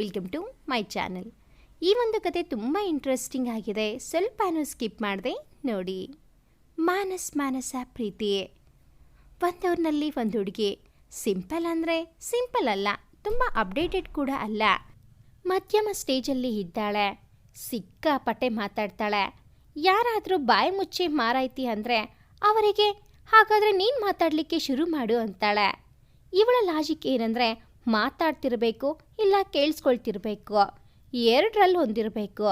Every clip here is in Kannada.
Welcome to my channel. ಈ ಒಂದು ಕತೆ ತುಂಬ ಇಂಟ್ರೆಸ್ಟಿಂಗ್ ಆಗಿದೆ. ಸ್ವಲ್ಪನೂ ಸ್ಕಿಪ್ ಮಾಡಿದೆ, ನೋಡಿ. ಮಾನಸ್ ಮಾನಸ ಪ್ರೀತಿಯೇ. ಒಂದೂರಿನಲ್ಲಿ ಒಂದು ಹುಡುಗಿ. ಸಿಂಪಲ್ ಅಂದರೆ ಸಿಂಪಲ್ ಅಲ್ಲ, ತುಂಬ ಅಪ್ಡೇಟೆಡ್ ಕೂಡ ಅಲ್ಲ. ಮಧ್ಯಮ ಸ್ಟೇಜಲ್ಲಿ ಇದ್ದಾಳೆ. ಸಿಕ್ಕಾಪಟ್ಟೆ ಮಾತಾಡ್ತಾಳೆ. ಯಾರಾದರೂ ಬಾಯಿ ಮುಚ್ಚಿ ಮಾರಾಯ್ತಿ ಅಂದರೆ ಅವರಿಗೆ, ಹಾಗಾದರೆ ನೀನು ಮಾತಾಡಲಿಕ್ಕೆ ಶುರು ಮಾಡು ಅಂತಾಳೆ. ಇವಳ ಲಾಜಿಕ್ ಏನಂದರೆ ಮಾತಾಡ್ತಿರ್ಬೇಕು ಇಲ್ಲ ಕೇಳಿಸ್ಕೊಳ್ತಿರ್ಬೇಕು. ಎರಡರಲ್ಲಿ ಹೊಂದಿರಬೇಕು.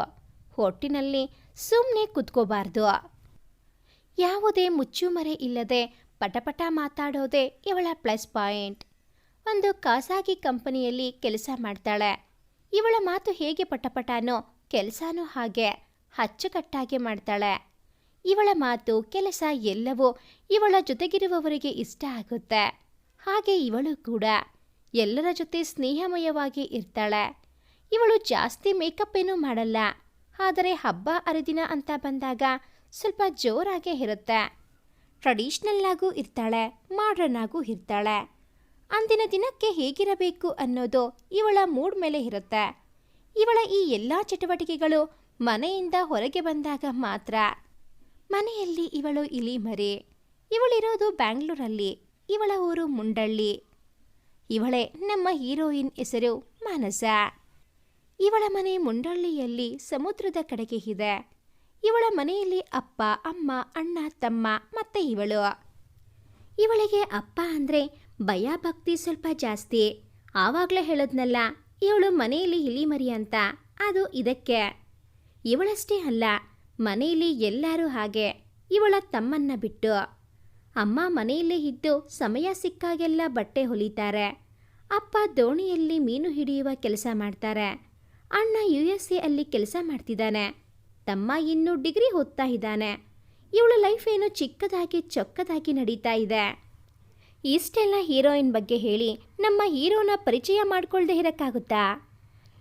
ಹೊಟ್ಟಿನಲ್ಲಿ ಸುಮ್ಮನೆ ಕುತ್ಕೋಬಾರ್ದು. ಯಾವುದೇ ಮುಚ್ಚುಮರೆ ಇಲ್ಲದೆ ಪಟಪಟ ಮಾತಾಡೋದೇ ಇವಳ ಪ್ಲಸ್ ಪಾಯಿಂಟ್. ಒಂದು ಖಾಸಗಿ ಕಂಪನಿಯಲ್ಲಿ ಕೆಲಸ ಮಾಡ್ತಾಳೆ. ಇವಳ ಮಾತು ಹೇಗೆ ಪಟಪಟನೋ ಕೆಲಸನೂ ಹಾಗೆ ಅಚ್ಚುಕಟ್ಟಾಗಿ ಮಾಡ್ತಾಳೆ. ಇವಳ ಮಾತು, ಕೆಲಸ ಎಲ್ಲವೂ ಇವಳ ಜೊತೆಗಿರುವವರಿಗೆ ಇಷ್ಟ ಆಗುತ್ತೆ. ಹಾಗೆ ಇವಳು ಕೂಡ. ಎಲ್ಲರ ಜೊತೆ ಸ್ನೇಹಮಯವಾಗಿ ಇರ್ತಾಳೆ. ಇವಳು ಜಾಸ್ತಿ ಮೇಕಪ್ ಏನೂ ಮಾಡಲ್ಲ. ಆದರೆ ಹಬ್ಬ ಹರಿದಿನ ಅಂತ ಬಂದಾಗ ಸ್ವಲ್ಪ ಜೋರಾಗೇ ಇರುತ್ತೆ. ಟ್ರೆಡಿಷ್ನಲ್ ಆಗೂ ಇರ್ತಾಳೆ, ಮಾಡ್ರನ್ ಆಗೂ ಇರ್ತಾಳೆ. ಅಂದಿನ ದಿನಕ್ಕೆ ಹೇಗಿರಬೇಕು ಅನ್ನೋದು ಇವಳ ಮೂಡ್ ಮೇಲೆ ಇರುತ್ತೆ. ಇವಳ ಈ ಎಲ್ಲ ಚಟುವಟಿಕೆಗಳು ಮನೆಯಿಂದ ಹೊರಗೆ ಬಂದಾಗ ಮಾತ್ರ. ಮನೆಯಲ್ಲಿ ಇವಳು ಇಲಿ ಮರಿ. ಇವಳಿರೋದು ಬ್ಯಾಂಗ್ಳೂರಲ್ಲಿ, ಇವಳ ಊರು ಮುಂಡಳ್ಳಿ. ಇವಳೇ ನಮ್ಮ ಹೀರೋಯಿನ್ ಹೆಸರು ಮಾನಸ. ಇವಳ ಮನೆ ಮುಂಡಳ್ಳಿಯಲ್ಲಿ ಸಮುದ್ರದ ಕಡೆಗೆ ಇದೆ. ಇವಳ ಮನೆಯಲ್ಲಿ ಅಪ್ಪ, ಅಮ್ಮ, ಅಣ್ಣ, ತಮ್ಮ ಮತ್ತೆ ಇವಳು. ಇವಳಿಗೆ ಅಪ್ಪ ಅಂದರೆ ಭಯ ಭಕ್ತಿ ಸ್ವಲ್ಪ ಜಾಸ್ತಿ. ಆವಾಗಲೇ ಹೇಳೋದ್ನಲ್ಲ, ಇವಳು ಮನೆಯಲ್ಲಿ ಇಲಿಮರಿ ಅಂತ, ಅದು ಇದಕ್ಕೆ. ಇವಳಷ್ಟೇ ಅಲ್ಲ, ಮನೆಯಲ್ಲಿ ಎಲ್ಲರೂ ಹಾಗೆ, ಇವಳ ತಮ್ಮನ್ನ ಬಿಟ್ಟು. ಅಮ್ಮ ಮನೆಯಲ್ಲೇ ಇದ್ದು ಸಮಯ ಸಿಕ್ಕಾಗೆಲ್ಲ ಬಟ್ಟೆ ಹೊಲಿತಾರೆ. ಅಪ್ಪ ದೋಣಿಯಲ್ಲಿ ಮೀನು ಹಿಡಿಯುವ ಕೆಲಸ ಮಾಡ್ತಾರೆ. ಅಣ್ಣ ಯು ಎಸ್ ಎ ಅಲ್ಲಿ ಕೆಲಸ ಮಾಡ್ತಿದ್ದಾನೆ. ತಮ್ಮ ಇನ್ನೂ ಡಿಗ್ರಿ ಓದ್ತಾ ಇದ್ದಾನೆ. ಇವಳ ಲೈಫ್ ಏನು ಚಿಕ್ಕದಾಗಿ ಚೊಕ್ಕದಾಗಿ ನಡೀತಾ ಇದೆ. ಇಷ್ಟೆಲ್ಲ ಹೀರೋಯಿನ್ ಬಗ್ಗೆ ಹೇಳಿ ನಮ್ಮ ಹೀರೋನ ಪರಿಚಯ ಮಾಡ್ಕೊಳ್ದೆ ಇರೋಕ್ಕಾಗುತ್ತಾ?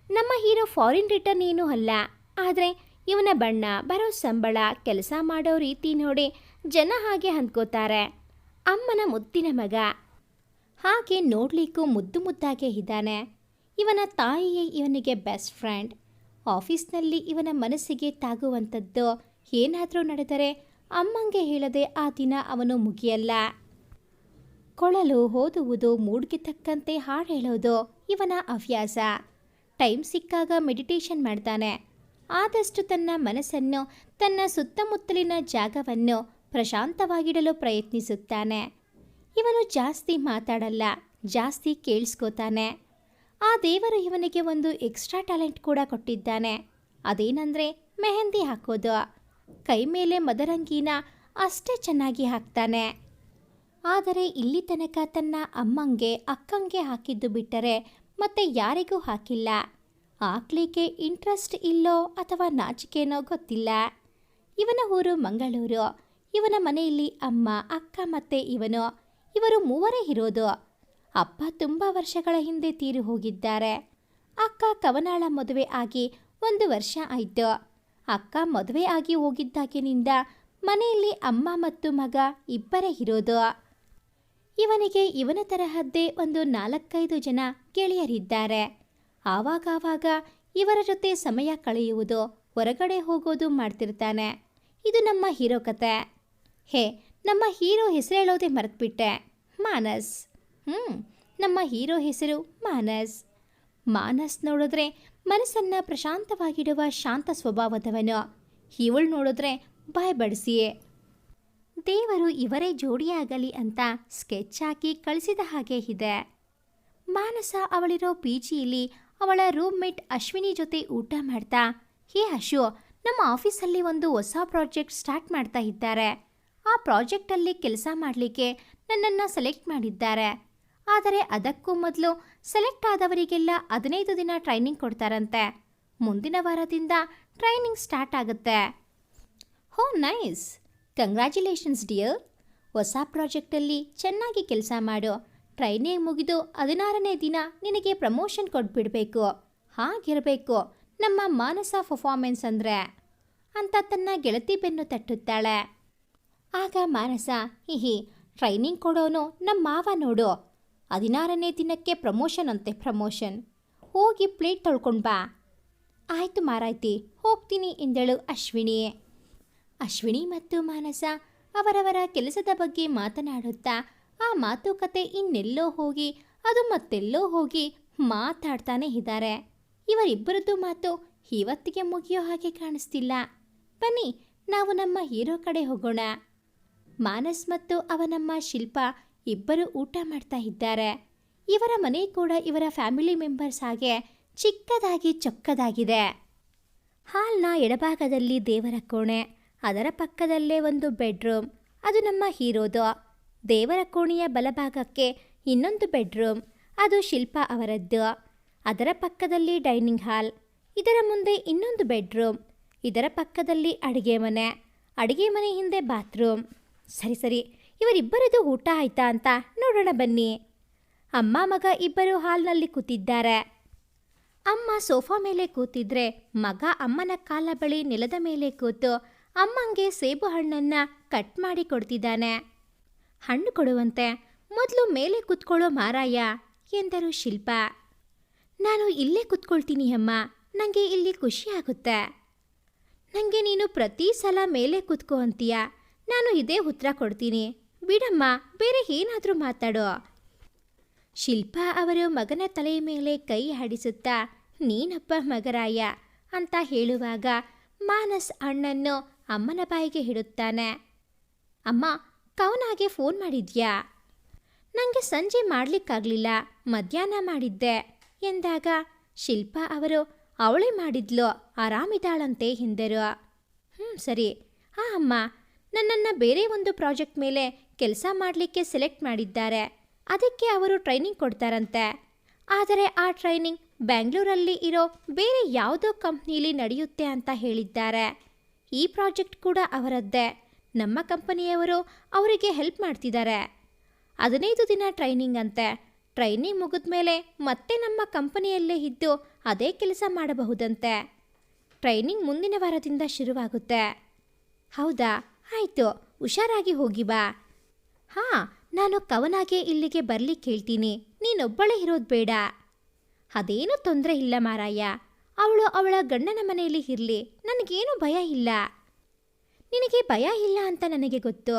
ನಮ್ಮ ಹೀರೋ ಫಾರಿನ್ ರಿಟರ್ನ್ ಏನೂ ಅಲ್ಲ. ಆದರೆ ಇವನ ಬಣ್ಣ, ಬರೋ ಸಂಬಳ, ಕೆಲಸ ಮಾಡೋ ರೀತಿ ನೋಡಿ ಜನ ಹಾಗೆ ಅಂದ್ಕೋತಾರೆ ಅಮ್ಮನ ಮುದ್ದಿನ ಮಗ. ಹಾಗೆ ನೋಡ್ಲಿಕ್ಕೂ ಮುದ್ದು ಮುದ್ದಾಗೆ ಇದ್ದಾನೆ. ಇವನ ತಾಯಿಯೇ ಇವನಿಗೆ ಬೆಸ್ಟ್ ಫ್ರೆಂಡ್ ಆಫೀಸ್ನಲ್ಲಿ ಇವನ ಮನಸ್ಸಿಗೆ ತಾಗುವಂಥದ್ದು ಏನಾದರೂ ನಡೆದರೆ ಅಮ್ಮಂಗೆ ಹೇಳದೆ ಆ ದಿನ ಅವನು ಮುಗಿಯಲ್ಲ. ಕೊಳಲು ಓದುವುದು ಮೂಡ್ಗೆ ತಕ್ಕಂತೆ ಹಾಡು ಹೇಳೋದು ಇವನ ಹವ್ಯಾಸ. ಟೈಮ್ ಸಿಕ್ಕಾಗ ಮೆಡಿಟೇಷನ್ ಮಾಡ್ತಾನೆ. ಆದಷ್ಟು ತನ್ನ ಮನಸ್ಸನ್ನು, ತನ್ನ ಸುತ್ತಮುತ್ತಲಿನ ಜಾಗವನ್ನು ಪ್ರಶಾಂತವಾಗಿಡಲು ಪ್ರಯತ್ನಿಸುತ್ತಾನೆ. ಇವನು ಜಾಸ್ತಿ ಮಾತಾಡಲ್ಲ, ಜಾಸ್ತಿ ಕೇಳಿಸ್ಕೋತಾನೆ. ಆ ದೇವರು ಇವನಿಗೆ ಒಂದು ಎಕ್ಸ್ಟ್ರಾ ಟ್ಯಾಲೆಂಟ್ ಕೂಡ ಕೊಟ್ಟಿದ್ದಾನೆ. ಅದೇನೆಂದರೆ ಮೆಹಂದಿ ಹಾಕೋದು. ಕೈ ಮೇಲೆ ಮದರಂಗಿನ ಅಷ್ಟೇ ಚೆನ್ನಾಗಿ ಹಾಕ್ತಾನೆ. ಆದರೆ ಇಲ್ಲಿ ತನಕ ತನ್ನ ಅಮ್ಮಂಗೆ, ಅಕ್ಕಂಗೆ ಹಾಕಿದ್ದು ಬಿಟ್ಟರೆ ಮತ್ತೆ ಯಾರಿಗೂ ಹಾಕಿಲ್ಲ. ಹಾಕ್ಲಿಕ್ಕೆ ಇಂಟ್ರೆಸ್ಟ್ ಇಲ್ಲೋ ಅಥವಾ ನಾಚಿಕೆನೋ ಗೊತ್ತಿಲ್ಲ. ಇವನ ಊರು ಮಂಗಳೂರು. ಇವನ ಮನೆಯಲ್ಲಿ ಅಮ್ಮ, ಅಕ್ಕ ಮತ್ತೆ ಇವನು, ಇವರು ಮೂವರೇ ಇರೋದು. ಅಪ್ಪ ತುಂಬ ವರ್ಷಗಳ ಹಿಂದೆ ತೀರಿ ಹೋಗಿದ್ದಾರೆ. ಅಕ್ಕ ಕವನಾಳ ಮದುವೆ ಆಗಿ ಒಂದು ವರ್ಷ ಆಯಿತು. ಅಕ್ಕ ಮದುವೆ ಆಗಿ ಹೋಗಿದ್ದಾಗಿನಿಂದ ಮನೆಯಲ್ಲಿ ಅಮ್ಮ ಮತ್ತು ಮಗ ಇಬ್ಬರೇ ಇರೋದು. ಇವನಿಗೆ ಇವನ ತರಹದ್ದೇ ಒಂದು ನಾಲ್ಕೈದು ಜನ ಗೆಳೆಯರಿದ್ದಾರೆ. ಆವಾಗಾವಾಗ ಇವರ ಜೊತೆ ಸಮಯ ಕಳೆಯುವುದು, ಹೊರಗಡೆ ಹೋಗೋದು ಮಾಡ್ತಿರ್ತಾನೆ. ಇದು ನಮ್ಮ ಹೀರೋ ಕತೆ. ಹೇ, ನಮ್ಮ ಹೀರೋ ಹೆಸರು ಹೇಳೋದೇ ಮರೆತುಬಿಟ್ಟೆ. ಮಾನಸ್. ಹ್ಞೂ ನಮ್ಮ ಹೀರೋ ಹೆಸರು ಮಾನಸ್. ಮಾನಸ್ ನೋಡಿದ್ರೆ ಮನಸ್ಸನ್ನು ಪ್ರಶಾಂತವಾಗಿಡುವ ಶಾಂತ ಸ್ವಭಾವದವನು. ಇವಳು ನೋಡಿದ್ರೆ ಬಾಯ್ಬಡಿಸಿಯೇ ದೇವರು ಇವರೇ ಜೋಡಿಯಾಗಲಿ ಅಂತ ಸ್ಕೆಚ್ ಹಾಕಿ ಕಳಿಸಿದ ಹಾಗೆ ಇದೆ. ಮಾನಸ ಅವಳಿರೋ ಪಿ ಜಿಯಲ್ಲಿ ಅವಳ ರೂಮ್ಮೇಟ್ ಅಶ್ವಿನಿ ಜೊತೆ ಊಟ ಮಾಡ್ತಾ, ಹೇ ಅಶು, ನಮ್ಮ ಆಫೀಸಲ್ಲಿ ಒಂದು ಹೊಸ ಪ್ರಾಜೆಕ್ಟ್ ಸ್ಟಾರ್ಟ್ ಮಾಡ್ತಾ ಇದ್ದಾರೆ. ಆ ಪ್ರಾಜೆಕ್ಟಲ್ಲಿ ಕೆಲಸ ಮಾಡಲಿಕ್ಕೆ ನನ್ನನ್ನು ಸೆಲೆಕ್ಟ್ ಮಾಡಿದ್ದಾರೆ. ಆದರೆ ಅದಕ್ಕೂ ಮೊದಲು ಸೆಲೆಕ್ಟ್ ಆದವರಿಗೆಲ್ಲ ಹದಿನೈದು ದಿನ ಟ್ರೈನಿಂಗ್ ಕೊಡ್ತಾರಂತೆ. ಮುಂದಿನ ವಾರದಿಂದ ಟ್ರೈನಿಂಗ್ ಸ್ಟಾರ್ಟ್ ಆಗುತ್ತೆ. ಹೋ, ನೈಸ್! Congratulations, dear! ಹೊಸ ಪ್ರಾಜೆಕ್ಟಲ್ಲಿ ಚೆನ್ನಾಗಿ ಕೆಲಸ ಮಾಡು. ಟ್ರೈನಿಂಗ್ ಮುಗಿದು ಹದಿನಾರನೇ ದಿನ ನಿನಗೆ ಪ್ರಮೋಷನ್ ಕೊಟ್ಬಿಡಬೇಕು. ಹಾಗಿರಬೇಕು, ನಮ್ಮ ಮಾನಸ ಪರ್ಫಾರ್ಮೆನ್ಸ್ ಅಂದರೆ. ಅಂತ ತನ್ನ ಗೆಳತಿ ಬೆನ್ನು ತಟ್ಟುತ್ತಾಳೆ. ಆಗ ಮಾನಸ, ಹಿಹಿ ಟ್ರೈನಿಂಗ್ ಕೊಡೋನು ನಮ್ಮ ಮಾವ ನೋಡು. ಹದಿನಾರನೇ ದಿನಕ್ಕೆ ಪ್ರಮೋಷನ್ ಅಂತೆ ಪ್ರಮೋಷನ್ ಹೋಗಿ ಪ್ಲೇಟ್ ತೊಳ್ಕೊಂಡು ಬಾ. ಆಯಿತು ಮಾರಾಯ್ತಿ, ಹೋಗ್ತೀನಿ, ಎಂದಳು ಅಶ್ವಿನಿ. ಅಶ್ವಿನಿ ಮತ್ತು ಮಾನಸ ಅವರವರ ಕೆಲಸದ ಬಗ್ಗೆ ಮಾತನಾಡುತ್ತಾ ಆ ಮಾತುಕತೆ ಇನ್ನೆಲ್ಲೋ ಹೋಗಿ, ಅದು ಮತ್ತೆಲ್ಲೋ ಹೋಗಿ ಮಾತಾಡ್ತಾನೆ ಇದ್ದಾರೆ. ಇವರಿಬ್ಬರದ್ದು ಮಾತು ಇವತ್ತಿಗೆ ಮುಗಿಯೋ ಹಾಗೆ ಕಾಣಿಸ್ತಿಲ್ಲ. ಬನ್ನಿ, ನಾವು ನಮ್ಮ ಹೀರೋ ಕಡೆ ಹೋಗೋಣ. ಮಾನಸ್ ಮತ್ತು ಅವನಮ್ಮ ಶಿಲ್ಪ ಇಬ್ಬರು ಊಟ ಮಾಡ್ತಾ ಇದ್ದಾರೆ. ಇವರ ಮನೆ ಕೂಡ ಇವರ ಫ್ಯಾಮಿಲಿ ಮೆಂಬರ್ಸ್ ಹಾಗೆ ಚಿಕ್ಕದಾಗಿ ಚೊಕ್ಕದಾಗಿದೆ. ಹಾಲ್ನ ಎಡಭಾಗದಲ್ಲಿ ದೇವರ ಕೋಣೆ, ಅದರ ಪಕ್ಕದಲ್ಲೇ ಒಂದು ಬೆಡ್ರೂಮ್, ಅದು ನಮ್ಮ ಹೀರೋದು. ದೇವರ ಕೋಣೆಯ ಬಲಭಾಗಕ್ಕೆ ಇನ್ನೊಂದು ಬೆಡ್ರೂಮ್, ಅದು ಶಿಲ್ಪ ಅವರದ್ದು. ಅದರ ಪಕ್ಕದಲ್ಲಿ ಡೈನಿಂಗ್ ಹಾಲ್, ಇದರ ಮುಂದೆ ಇನ್ನೊಂದು ಬೆಡ್ರೂಮ್, ಇದರ ಪಕ್ಕದಲ್ಲಿ ಅಡುಗೆ ಮನೆ ಅಡುಗೆ ಮನೆ ಹಿಂದೆ ಬಾತ್ರೂಮ್. ಸರಿ ಸರಿ. ಇವರಿಬ್ಬರದು ಊಟ ಆಯ್ತಾ ಅಂತ ನೋಡೋಣ ಬನ್ನಿ. ಅಮ್ಮ ಮಗ ಇಬ್ಬರು ಹಾಲ್ನಲ್ಲಿ ಕೂತಿದ್ದಾರೆ. ಅಮ್ಮ ಸೋಫಾ ಮೇಲೆ ಕೂತಿದ್ರೆ ಮಗ ಅಮ್ಮನ ಕಾಲ ಬಳಿ ನೆಲದ ಮೇಲೆ ಕೂತು ಅಮ್ಮಂಗೆ ಸೇಬು ಹಣ್ಣನ್ನ ಕಟ್ ಮಾಡಿ ಕೊಡ್ತಿದ್ದಾನೆ. ಹಣ್ಣು ಕೊಡುವಂತೆ ಮೊದಲು ಮೇಲೆ ಕೂತ್ಕೊಳ್ಳೋ ಮಾರಾಯ ಎಂದರು ಶಿಲ್ಪ. ನಾನು ಇಲ್ಲೇ ಕೂತ್ಕೊಳ್ತೀನಿ ಅಮ್ಮ ನನಗೆ ಇಲ್ಲಿ ಖುಷಿ ಆಗುತ್ತೆ. ನನಗೆ ನೀನು ಪ್ರತಿ ಸಲ ಮೇಲೆ ಕೂತ್ಕೋ ಅಂತೀಯ? ನಾನು ಇದೇ ಉತ್ತರ ಕೊಡ್ತೀನಿ. ಬಿಡಮ್ಮ, ಬೇರೆ ಏನಾದರೂ ಮಾತಾಡೋ. ಶಿಲ್ಪ ಅವರು ಮಗನ ತಲೆಯ ಮೇಲೆ ಕೈ ಆಡಿಸುತ್ತಾ ನೀನಪ್ಪ ಮಗರಾಯ ಅಂತ ಹೇಳುವಾಗ ಮಾನಸ್ ಅಣ್ಣನ್ನು ಅಮ್ಮನ ಬಾಯಿಗೆ ಹಿಡುತ್ತಾನೆ. ಅಮ್ಮ ಕವನಾಗೆ ಫೋನ್ ಮಾಡಿದ್ಯಾ? ನನಗೆ ಸಂಜೆ ಮಾಡಲಿಕ್ಕಾಗಲಿಲ್ಲ, ಮಧ್ಯಾಹ್ನ ಮಾಡಿದ್ದೆ ಎಂದಾಗ ಶಿಲ್ಪ ಅವರು, ಅವಳೇ ಮಾಡಿದ್ಲು, ಆರಾಮಿದ್ದಾಳಂತೆ ಎಂದರು. ಹ್ಞೂ ಸರಿ. ಆ, ಅಮ್ಮ ನನ್ನನ್ನು ಬೇರೆ ಒಂದು ಪ್ರಾಜೆಕ್ಟ್ ಮೇಲೆ ಕೆಲಸ ಮಾಡಲಿಕ್ಕೆ ಸೆಲೆಕ್ಟ್ ಮಾಡಿದ್ದಾರೆ. ಅದಕ್ಕೆ ಅವರು ಟ್ರೈನಿಂಗ್ ಕೊಡ್ತಾರಂತೆ. ಆದರೆ ಆ ಟ್ರೈನಿಂಗ್ ಬೆಂಗಳೂರಲ್ಲಿ ಇರೋ ಬೇರೆ ಯಾವುದೋ ಕಂಪ್ನಿಲಿ ನಡೆಯುತ್ತೆ ಅಂತ ಹೇಳಿದ್ದಾರೆ. ಈ ಪ್ರಾಜೆಕ್ಟ್ ಕೂಡ ಅವರದ್ದೇ. ನಮ್ಮ ಕಂಪನಿಯವರು ಅವರಿಗೆ ಹೆಲ್ಪ್ ಮಾಡ್ತಿದ್ದಾರೆ. ಹದಿನೈದು ದಿನ ಟ್ರೈನಿಂಗ್ ಅಂತೆ. ಟ್ರೈನಿಂಗ್ ಮುಗಿದ ಮೇಲೆ ಮತ್ತೆ ನಮ್ಮ ಕಂಪನಿಯಲ್ಲೇ ಇದ್ದು ಅದೇ ಕೆಲಸ ಮಾಡಬಹುದಂತೆ. ಟ್ರೈನಿಂಗ್ ಮುಂದಿನ ವಾರದಿಂದ ಶುರುವಾಗುತ್ತೆ. ಹೌದಾ? ಆಯಿತು, ಹುಷಾರಾಗಿ ಹೋಗಿ ಬಾ. ಹಾಂ, ನಾನು ಕವನಾಗೆ ಇಲ್ಲಿಗೆ ಬರ್ಲಿಕ್ಕೆ ಹೇಳ್ತೀನಿ ನೀನೊಬ್ಬಳೇ ಇರೋದು ಬೇಡ. ಅದೇನೂ ತೊಂದರೆ ಇಲ್ಲ ಮಾರಾಯ. ಅವಳು ಅವಳ ಗಂಡನ ಮನೆಯಲ್ಲಿ ಇರಲಿ, ನನಗೇನು ಭಯ ಇಲ್ಲ. ನಿನಗೆ ಭಯ ಇಲ್ಲ ಅಂತ ನನಗೆ ಗೊತ್ತು.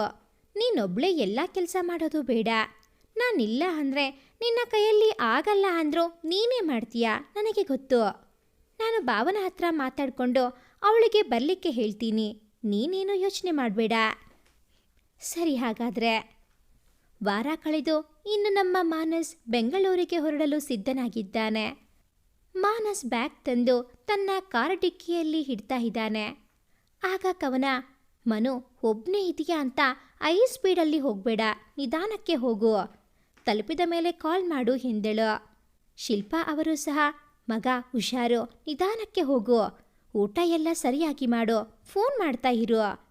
ನೀನೊಬ್ಳೆ ಎಲ್ಲ ಕೆಲಸ ಮಾಡೋದು ಬೇಡ. ನಾನಿಲ್ಲ ಅಂದರೆ ನಿನ್ನ ಕೈಯಲ್ಲಿ ಆಗಲ್ಲ ಅಂದರೂ ನೀನೇ ಮಾಡ್ತೀಯಾ ನನಗೆ ಗೊತ್ತು. ನಾನು ಭಾವನ ಹತ್ರ ಮಾತಾಡಿಕೊಂಡು ಅವಳಿಗೆ ಬರಲಿಕ್ಕೆ ಹೇಳ್ತೀನಿ. ನೀನೇನು ಯೋಚನೆ ಮಾಡಬೇಡ. ಸರಿ ಹಾಗಾದರೆ. ವಾರ ಕಳೆದು ಇನ್ನು ನಮ್ಮ ಮಾನಸ್ ಬೆಂಗಳೂರಿಗೆ ಹೊರಡಲು ಸಿದ್ಧನಾಗಿದ್ದಾನೆ. ಮಾನಸ್ ಬ್ಯಾಗ್ ತಂದು ತನ್ನ ಕಾರ್ ಡಿಕ್ಕಿಯಲ್ಲಿ ಹಿಡ್ತಾ ಇದ್ದಾನೆ. ಆಗ ಕವನ, ಮನು ಒಬ್ಬನೇ ಇದೆಯಾ ಅಂತ ಐ ಸ್ಪೀಡಲ್ಲಿ ಹೋಗಬೇಡ, ನಿಧಾನಕ್ಕೆ ಹೋಗು. ತಲುಪಿದ ಮೇಲೆ ಕಾಲ್ ಮಾಡು ಎಂದಳು. ಶಿಲ್ಪಾ ಅವರು ಸಹ ಮಗ ಹುಷಾರು, ನಿಧಾನಕ್ಕೆ ಹೋಗು. ಊಟ ಎಲ್ಲ ಸರಿಯಾಗಿ ಮಾಡು. ಫೋನ್ ಮಾಡ್ತಾ ಇರು.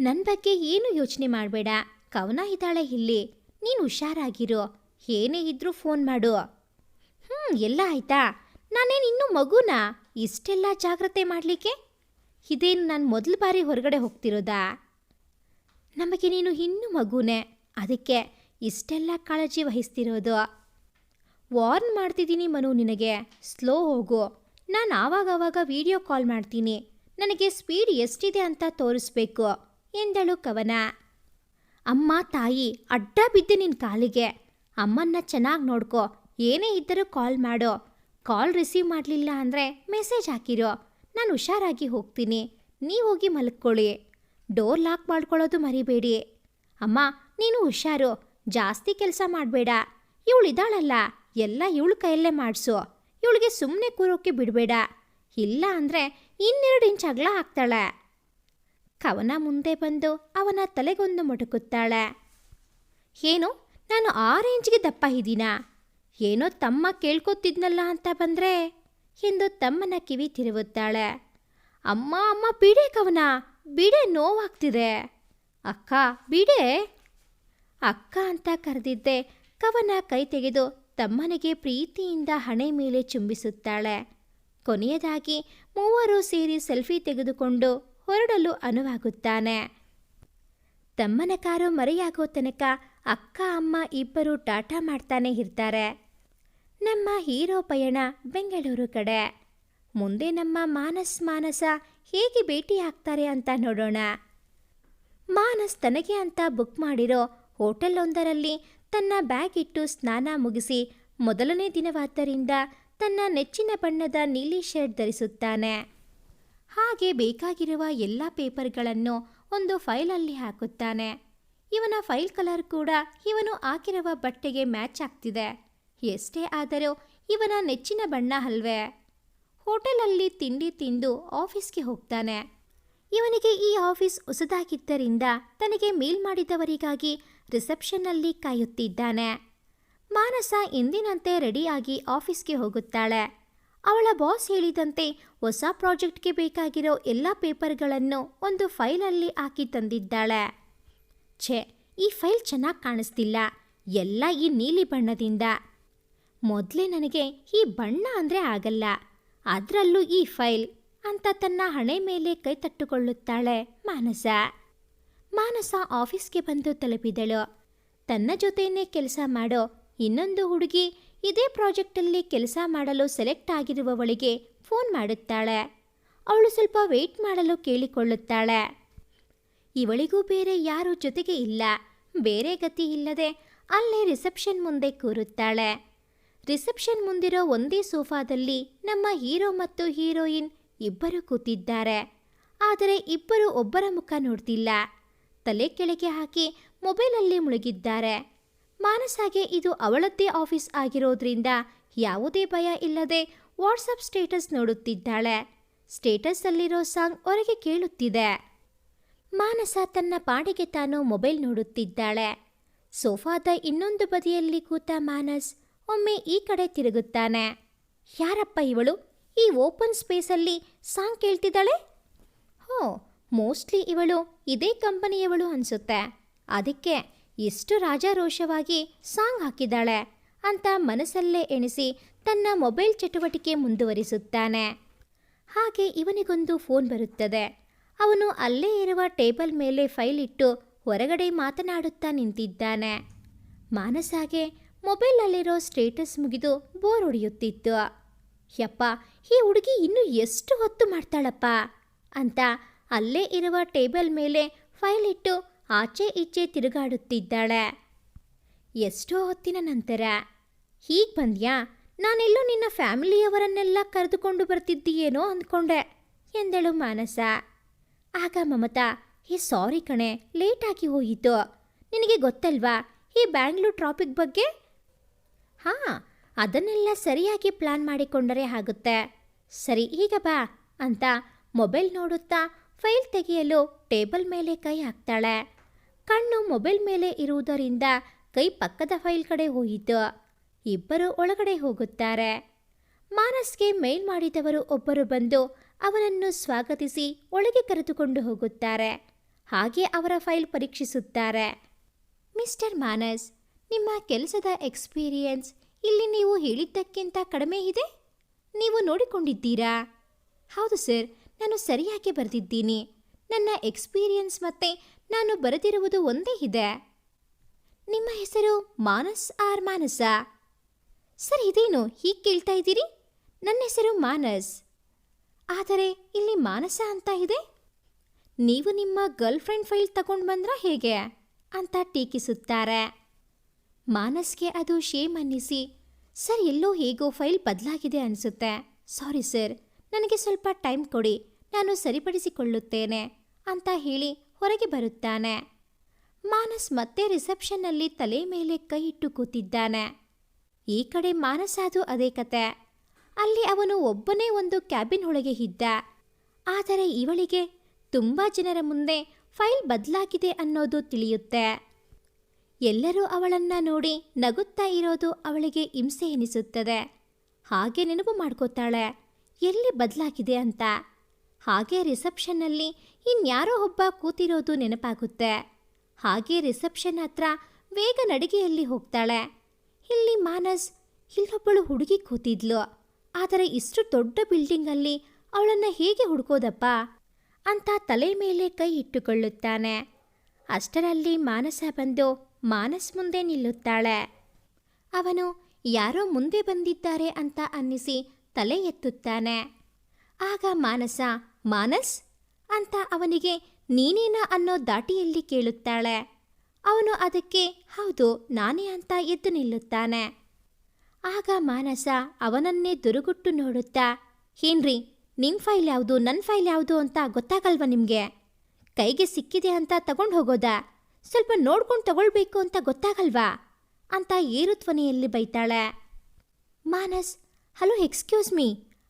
ನನ್ನ ಬಗ್ಗೆ ಏನು ಯೋಚನೆ ಮಾಡಬೇಡ. ಕವನ ಇದ್ದಾಳೆ ಇಲ್ಲಿ. ನೀನು ಹುಷಾರಾಗಿರು. ಏನೇ ಇದ್ರೂ ಫೋನ್ ಮಾಡು. ಹ್ಞೂ ಎಲ್ಲ ಆಯ್ತಾ? ನಾನೇನು ಇನ್ನೂ ಮಗುನಾ? ಇಷ್ಟೆಲ್ಲ ಜಾಗ್ರತೆ ಮಾಡಲಿಕ್ಕೆ? ಇದೇನು ನಾನು ಮೊದಲ ಬಾರಿ ಹೊರಗಡೆ ಹೋಗ್ತಿರೋದಾ? ನಮಗೆ ನೀನು ಇನ್ನೂ ಮಗುನೇ. ಅದಕ್ಕೆ ಇಷ್ಟೆಲ್ಲ ಕಾಳಜಿ ವಹಿಸ್ತಿರೋದು. ವಾರ್ನ್ ಮಾಡ್ತಿದ್ದೀನಿ ಮನು ನಿನಗೆ. ಸ್ಲೋ ಹೋಗು. ನಾನು ಆವಾಗವಾಗ ವಿಡಿಯೋ ಕಾಲ್ ಮಾಡ್ತೀನಿ. ನನಗೆ ಸ್ಪೀಡ್ ಎಷ್ಟಿದೆ ಅಂತ ತೋರಿಸ್ಬೇಕು, ಎಂದಳು ಕವನ. ಅಮ್ಮ, ತಾಯಿ, ಅಡ್ಡ ಬಿದ್ದೆ ನಿನ್ನ ಕಾಲಿಗೆ. ಅಮ್ಮನ್ನ ಚೆನ್ನಾಗಿ ನೋಡ್ಕೋ, ಏನೇ ಇದ್ದರೂ ಕಾಲ್ ಮಾಡೋ. ಕಾಲ್ ರಿಸೀವ್ ಮಾಡಲಿಲ್ಲ ಅಂದರೆ ಮೆಸೇಜ್ ಹಾಕಿರೋ. ನಾನು ಹುಷಾರಾಗಿ ಹೋಗ್ತೀನಿ. ನೀವು ಹೋಗಿ ಮಲ್ಕೊಳ್ಳಿ ಡೋರ್ ಲಾಕ್ ಮಾಡ್ಕೊಳ್ಳೋದು ಮರಿಬೇಡಿ. ಅಮ್ಮ, ನೀನು ಹುಷಾರು. ಜಾಸ್ತಿ ಕೆಲಸ ಮಾಡಬೇಡ. ಇವಳಿದ್ದಾಳಲ್ಲ ಎಲ್ಲ ಇವಳು ಕೈಯಲ್ಲೇ ಮಾಡಿಸು. ಇವಳಿಗೆ ಸುಮ್ಮನೆ ಕೂರೋಕೆ ಬಿಡಬೇಡ. ಇಲ್ಲ ಅಂದರೆ ಇನ್ನೆರಡು ಇಂಚ್ ಅಗಲ ಹಾಕ್ತಾಳೆ. ಕವನ ಮುಂದೆ ಬಂದು ಅವನ ತಲೆಗೊಂದು ಮೊಟಕುತ್ತಾಳೆ. ಏನು? ನಾನು ಆ ರೇಂಜ್ಗೆ ದಪ್ಪ ಇದ್ದೀನಾ? ಏನೋ ತಮ್ಮ ಕೇಳ್ಕೊತಿದ್ನಲ್ಲ ಅಂತ ಬಂದರೆ? ಎಂದು ತಮ್ಮನ ಕಿವಿ ತಿರುವುತ್ತಾಳೆ. ಅಮ್ಮ ಅಮ್ಮ, ಬಿಡೆ ಕವನ! ಬಿಡೆ ನೋವಾಗ್ತಿದೆ. ಅಕ್ಕ, ಬಿಡೆ? ಅಕ್ಕ ಅಂತ ಕರೆದಿದ್ದೆ ಕವನ ಕೈ ತೆಗೆದು ತಮ್ಮನಿಗೆ ಪ್ರೀತಿಯಿಂದ ಹಣೆ ಮೇಲೆ ಚುಂಬಿಸುತ್ತಾಳೆ. ಕೊನೆಯದಾಗಿ ಮೂವರು ಸೇರಿ ಸೆಲ್ಫಿ ತೆಗೆದುಕೊಂಡು ಹೊರಡಲು ಅನುವಾಗುತ್ತಾನೆ. ತಮ್ಮನ ಕಾರು ಮರೆಯಾಗೋ ತನಕ ಅಕ್ಕ, ಅಮ್ಮ ಇಬ್ಬರು ಟಾಟಾ ಮಾಡ್ತಾನೆ ಇರ್ತಾರೆ. ನಮ್ಮ ಹೀರೋ ಪಯಣ ಬೆಂಗಳೂರು ಕಡೆ. ಮುಂದೆ ನಮ್ಮ ಮಾನಸ್ ಮಾನಸ ಹೇಗೆ ಭೇಟಿಯಾಗ್ತಾರೆ ಅಂತ ನೋಡೋಣ. ಮಾನಸ್ ತನಗೆ ಅಂತ ಬುಕ್ ಮಾಡಿರೋ ಹೋಟೆಲ್ ಒಂದರಲ್ಲಿ ತನ್ನ ಬ್ಯಾಗ್ ಇಟ್ಟು ಸ್ನಾನ ಮುಗಿಸಿ ಮೊದಲನೇ ದಿನವಾದ್ದರಿಂದ ತನ್ನ ನೆಚ್ಚಿನ ಬಣ್ಣದ ನೀಲಿ ಶರ್ಟ್ ಧರಿಸುತ್ತಾನೆ. ಹಾಗೆ ಬೇಕಾಗಿರುವ ಎಲ್ಲ ಪೇಪರ್ಗಳನ್ನು ಒಂದು ಫೈಲಲ್ಲಿ ಹಾಕುತ್ತಾನೆ. ಇವನ ಫೈಲ್ ಕಲರ್ ಕೂಡ ಇವನು ಹಾಕಿರುವ ಬಟ್ಟೆಗೆ ಮ್ಯಾಚ್ ಆಗ್ತಿದೆ. ಎಷ್ಟೇ ಆದರೂ ಇವನ ನೆಚ್ಚಿನ ಬಣ್ಣ ಅಲ್ವೇ. ಹೋಟೆಲಲ್ಲಿ ತಿಂಡಿ ತಿಂದು ಆಫೀಸ್ಗೆ ಹೋಗ್ತಾನೆ. ಇವನಿಗೆ ಈ ಆಫೀಸ್ ಹೊಸದಾಗಿದ್ದರಿಂದ ತನಗೆ ಮೇಲ್ ಮಾಡಿದವರಿಗಾಗಿ ರಿಸೆಪ್ಷನ್ನಲ್ಲಿ ಕಾಯುತ್ತಿದ್ದಾನೆ. ಮಾನಸ ಎಂದಿನಂತೆ ರೆಡಿಯಾಗಿ ಆಫೀಸ್ಗೆ ಹೋಗುತ್ತಾಳೆ. ಅವಳ ಬಾಸ್ ಹೇಳಿದಂತೆ ಹೊಸ ಪ್ರಾಜೆಕ್ಟ್ಗೆ ಬೇಕಾಗಿರೋ ಎಲ್ಲ ಪೇಪರ್ಗಳನ್ನು ಒಂದು ಫೈಲಲ್ಲಿ ಹಾಕಿ ತಂದಿದ್ದಾಳೆ. ಛೆ, ಈ ಫೈಲ್ ಚೆನ್ನಾಗಿ ಕಾಣಿಸ್ತಿಲ್ಲ. ಎಲ್ಲ ಈ ನೀಲಿ ಬಣ್ಣದಿಂದ. ಮೊದಲೇ ನನಗೆ ಈ ಬಣ್ಣ ಅಂದರೆ ಆಗಲ್ಲ. ಅದರಲ್ಲೂ ಈ ಫೈಲ್ ಅಂತ ತನ್ನ ಹಣೆ ಮೇಲೆ ಕೈ ತಟ್ಟುಕೊಳ್ಳುತ್ತಾಳೆ ಮಾನಸ. ಮಾನಸ ಆಫೀಸ್ಗೆ ಬಂದು ತಲುಪಿದಳು. ತನ್ನ ಜೊತೆಯೇ ಕೆಲಸ ಮಾಡೋ ಇನ್ನೊಂದು ಹುಡುಗಿ ಇದೇ ಪ್ರಾಜೆಕ್ಟಲ್ಲಿ ಕೆಲಸ ಮಾಡಲು ಸೆಲೆಕ್ಟ್ ಆಗಿರುವವಳಿಗೆ ಫೋನ್ ಮಾಡುತ್ತಾಳೆ. ಅವಳು ಸ್ವಲ್ಪ ವೆಯ್ಟ್ ಮಾಡಲು ಕೇಳಿಕೊಳ್ಳುತ್ತಾಳೆ. ಇವಳಿಗೂ ಬೇರೆ ಯಾರೂ ಜೊತೆಗೆ ಇಲ್ಲ. ಬೇರೆ ಗತಿ ಇಲ್ಲದೆ ಅಲ್ಲೇ ರಿಸೆಪ್ಷನ್ ಮುಂದೆ ಕೂರುತ್ತಾಳೆ. ರಿಸೆಪ್ಷನ್ ಮುಂದಿರೋ ಒಂದೇ ಸೋಫಾದಲ್ಲಿ ನಮ್ಮ ಹೀರೋ ಮತ್ತು ಹೀರೋಯಿನ್ ಇಬ್ಬರು ಕೂತಿದ್ದಾರೆ. ಆದರೆ ಇಬ್ಬರು ಒಬ್ಬರ ಮುಖ ನೋಡ್ತಿಲ್ಲ. ತಲೆ ಕೆಳಗೆ ಹಾಕಿ ಮೊಬೈಲಲ್ಲಿ ಮುಳುಗಿದ್ದಾರೆ. ಮಾನಸಾಗೆ ಇದು ಅವಳದ್ದೇ ಆಫೀಸ್ ಆಗಿರೋದ್ರಿಂದ ಯಾವುದೇ ಭಯ ಇಲ್ಲದೆ ವಾಟ್ಸಪ್ ಸ್ಟೇಟಸ್ ನೋಡುತ್ತಿದ್ದಾಳೆ. ಸ್ಟೇಟಸ್ಸಲ್ಲಿರೋ ಸಾಂಗ್ ಹೊರಗೆ ಕೇಳುತ್ತಿದೆ. ಮಾನಸ ತನ್ನ ಪಾಡಿಗೆ ತಾನು ಮೊಬೈಲ್ ನೋಡುತ್ತಿದ್ದಾಳೆ. ಸೋಫಾದ ಇನ್ನೊಂದು ಬದಿಯಲ್ಲಿ ಕೂತ ಮಾನಸ್ ಒಮ್ಮೆ ಈ ಕಡೆ ತಿರುಗುತ್ತಾನೆ. ಯಾರಪ್ಪ ಇವಳು? ಈ ಓಪನ್ ಸ್ಪೇಸಲ್ಲಿ ಸಾಂಗ್ ಕೇಳ್ತಿದ್ದಾಳೆ? ಹೋ ಮೋಸ್ಟ್ಲಿ ಇವಳು ಇದೇ ಕಂಪನಿಯವಳು ಅನ್ಸುತ್ತೆ. ಅದಕ್ಕೆ ಎಷ್ಟು ರಾಜಾರೋಷವಾಗಿ ಸಾಂಗ್ ಹಾಕಿದ್ದಾಳೆ ಅಂತ ಮನಸ್ಸಲ್ಲೇ ಎಣಿಸಿ ತನ್ನ ಮೊಬೈಲ್ ಚಟುವಟಿಕೆ ಮುಂದುವರಿಸುತ್ತಾನೆ. ಹಾಗೆ ಇವನಿಗೊಂದು ಫೋನ್ ಬರುತ್ತದೆ. ಅವನು ಅಲ್ಲೇ ಇರುವ ಟೇಬಲ್ ಮೇಲೆ ಫೈಲ್ ಇಟ್ಟು ಹೊರಗಡೆ ಮಾತನಾಡುತ್ತಾ ನಿಂತಿದ್ದಾನೆ. ಮಾನಸಾಗೆ ಮೊಬೈಲಲ್ಲಿರೋ ಸ್ಟೇಟಸ್ ಮುಗಿದು ಬೋರ್ ಹೊಡೆಯುತ್ತಿತ್ತು. ಯಪ್ಪ, ಈ ಹುಡುಗಿ ಇನ್ನೂ ಎಷ್ಟು ಹೊತ್ತು ಮಾಡ್ತಾಳಪ್ಪ? ಅಂತ ಅಲ್ಲೇ ಇರುವ ಟೇಬಲ್ ಮೇಲೆ ಫೈಲ್ ಇಟ್ಟು ಆಚೆ ಈಚೆ ತಿರುಗಾಡುತ್ತಿದ್ದಾಳೆ. ಎಷ್ಟೋ ಹೊತ್ತಿನ ನಂತರ, ಹೀಗೆ ಬಂದ್ಯಾ? ನಾನೆಲ್ಲೋ ನಿನ್ನ ಫ್ಯಾಮಿಲಿಯವರನ್ನೆಲ್ಲ ಕರೆದುಕೊಂಡು ಬರ್ತಿದ್ದೀಯೇನೋ ಅಂದ್ಕೊಂಡೆ, ಎಂದಳು ಮಾನಸ. ಆಗ ಮಮತಾ, ಹೇ ಸಾರಿ ಕಣೆ ಲೇಟಾಗಿ ಹೋಯಿತು. ನಿನಗೆ ಗೊತ್ತಲ್ವಾ, ಈ ಬ್ಯಾಂಗ್ಳೂರ್ ಟ್ರಾಫಿಕ್ ಬಗ್ಗೆ? ಹಾಂ, ಅದನ್ನೆಲ್ಲ ಸರಿಯಾಗಿ ಪ್ಲಾನ್ ಮಾಡಿಕೊಂಡರೆ ಆಗುತ್ತೆ. ಸರಿ, ಈಗ ಬಾ, ಅಂತ ಮೊಬೈಲ್ ನೋಡುತ್ತಾ ಫೈಲ್ ತೆಗೆಯಲು ಟೇಬಲ್ ಮೇಲೆ ಕೈ ಹಾಕ್ತಾಳೆ. ಕಣ್ಣು ಮೊಬೈಲ್ ಮೇಲೆ ಇರುವುದರಿಂದ ಕೈ ಪಕ್ಕದ ಫೈಲ್ ಕಡೆ ಹೋಯಿತು. ಇಬ್ಬರು ಒಳಗಡೆ ಹೋಗುತ್ತಾರೆ. ಮಾನಸ್ಗೆ ಮೇಲ್ ಮಾಡಿದವರು ಒಬ್ಬರು ಬಂದು ಅವನನ್ನು ಸ್ವಾಗತಿಸಿ ಒಳಗೆ ಕರೆದುಕೊಂಡು ಹೋಗುತ್ತಾರೆ. ಹಾಗೆ ಅವರ ಫೈಲ್ ಪರೀಕ್ಷಿಸುತ್ತಾರೆ. ಮಿಸ್ಟರ್ ಮಾನಸ್, ನಿಮ್ಮ ಕೆಲಸದ ಎಕ್ಸ್ಪೀರಿಯನ್ಸ್ ಇಲ್ಲಿ ನೀವು ಹೇಳಿದ್ದಕ್ಕಿಂತ ಕಡಿಮೆ ಇದೆ? ನೀವು ನೋಡಿಕೊಂಡಿದ್ದೀರಾ? ಹೌದು ಸರ್ ನಾನು ಸರಿಯಾಗಿ ಬರೆದಿದ್ದೀನಿ? ನನ್ನ ಎಕ್ಸ್ಪೀರಿಯನ್ಸ್ ಮತ್ತೆ ನಾನು ಬರೆದಿರುವುದು ಒಂದೇ ಇದೆ. ನಿಮ್ಮ ಹೆಸರು ಮಾನಸ್ ಆರ್ ಮಾನಸ? ಸರ್, ಇದೇನು ಹೀಗೆ ಕೇಳ್ತಾ ಇದ್ದೀರಿ? ನನ್ನ ಹೆಸರು ಮಾನಸ್. ಆದರೆ ಇಲ್ಲಿ ಮಾನಸ ಅಂತ ಇದೆ? ನೀವು ನಿಮ್ಮ ಗರ್ಲ್ ಫ್ರೆಂಡ್ ಫೈಲ್ ತಗೊಂಡು ಬಂದ್ರ ಹೇಗೆ? ಅಂತ ಟೀಕಿಸುತ್ತಾರೆ. ಮಾನಸ್ಗೆ ಅದು ಶೇಮ್ ಅನ್ನಿಸಿ, ಸರ್, ಎಲ್ಲೋ ಹೇಗೋ ಫೈಲ್ ಬದಲಾಗಿದೆ ಅನಿಸುತ್ತೆ. ಸಾರಿ ಸರ್ ನನಗೆ ಸ್ವಲ್ಪ ಟೈಮ್ ಕೊಡಿ, ನಾನು ಸರಿಪಡಿಸಿಕೊಳ್ಳುತ್ತೇನೆ, ಅಂತ ಹೇಳಿ ಹೊರಗೆ ಬರುತ್ತಾನೆ. ಮಾನಸ್ ಮತ್ತೆ ರಿಸೆಪ್ಷನ್ನಲ್ಲಿ ತಲೆ ಮೇಲೆ ಕೈ ಇಟ್ಟು ಕೂತಿದ್ದಾನೆ. ಈ ಕಡೆ ಮಾನಸಾದು ಅದೇ ಕತೆ. ಅಲ್ಲಿ ಅವನು ಒಬ್ಬನೇ ಒಂದು ಕ್ಯಾಬಿನ್ ಒಳಗೆ ಇದ್ದ. ಆದರೆ ಇವಳಿಗೆ ತುಂಬ ಜನರ ಮುಂದೆ ಫೈಲ್ ಬದಲಾಗಿದೆ ಅನ್ನೋದು ತಿಳಿಯುತ್ತೆ. ಎಲ್ಲರೂ ಅವಳನ್ನ ನೋಡಿ ನಗುತ್ತಾ ಇರೋದು ಅವಳಿಗೆ ಹಿಂಸೆ ಎನಿಸುತ್ತದೆ. ಹಾಗೆ ನೆನಪು ಮಾಡ್ಕೋತಾಳೆ. ಎಲ್ಲಿ ಬದಲಾಗಿದೆ ಅಂತ. ಹಾಗೆ ರಿಸೆಪ್ಷನ್ನಲ್ಲಿ ಇನ್ಯಾರೋ ಒಬ್ಬ ಕೂತಿರೋದು ನೆನಪಾಗುತ್ತೆ. ಹಾಗೆ ರಿಸೆಪ್ಷನ್ ಹತ್ರ ವೇಗ ನಡಿಗೆಯಲ್ಲಿ ಹೋಗ್ತಾಳೆ. ಇಲ್ಲಿ ಮಾನಸ್ ಇಲ್ಲೊಬ್ಬಳು ಹುಡುಗಿ ಕೂತಿದ್ಲು. ಆದರೆ ಇಷ್ಟು ದೊಡ್ಡ ಬಿಲ್ಡಿಂಗಲ್ಲಿ ಅವಳನ್ನು ಹೇಗೆ ಹುಡುಕೋದಪ್ಪ? ಅಂತ ತಲೆ ಮೇಲೆ ಕೈ ಇಟ್ಟುಕೊಳ್ಳುತ್ತಾನೆ. ಅಷ್ಟರಲ್ಲಿ ಮಾನಸ ಬಂದು ಮಾನಸ್ ಮುಂದೆ ನಿಲ್ಲುತ್ತಾಳೆ. ಅವನು ಯಾರೋ ಮುಂದೆ ಬಂದಿದ್ದಾರೆ ಅಂತ ಅನ್ನಿಸಿ ತಲೆ ಎತ್ತುತ್ತಾನೆ. ಆಗ ಮಾನಸ, ಮಾನಸ್? ಅಂತ ಅವನಿಗೆ ನೀನೇನ ಅನ್ನೋ ದಾಟಿಯಲ್ಲಿ ಕೇಳುತ್ತಾಳೆ. ಅವನು ಅದಕ್ಕೆ, ಹೌದು, ನಾನೇ ಅಂತ ಎದ್ದು ನಿಲ್ಲುತ್ತಾನೆ. ಆಗ ಮಾನಸ ಅವನನ್ನೇ ದುರುಗುಟ್ಟು ನೋಡುತ್ತಾ ಏನ್ರಿ ನಿನ್ ಫೈಲ್ ಯಾವುದು ನನ್ನ ಫೈಲ್ ಯಾವುದು ಅಂತ ಗೊತ್ತಾಗಲ್ವ ನಿಮಗೆ? ಕೈಗೆ ಸಿಕ್ಕಿದೆ ಅಂತ ತಗೊಂಡು ಹೋಗೋದಾ? ಸ್ವಲ್ಪ ನೋಡ್ಕೊಂಡು ತಗೊಳ್ಬೇಕು ಅಂತ ಗೊತ್ತಾಗಲ್ವಾ? ಅಂತ ಏರು ಧ್ವನಿಯಲ್ಲಿ ಬೈತಾಳೆ. ಮಾನಸ್ ಹಲೋ ಎಕ್ಸ್ಕ್ಯೂಸ್ ಮೀ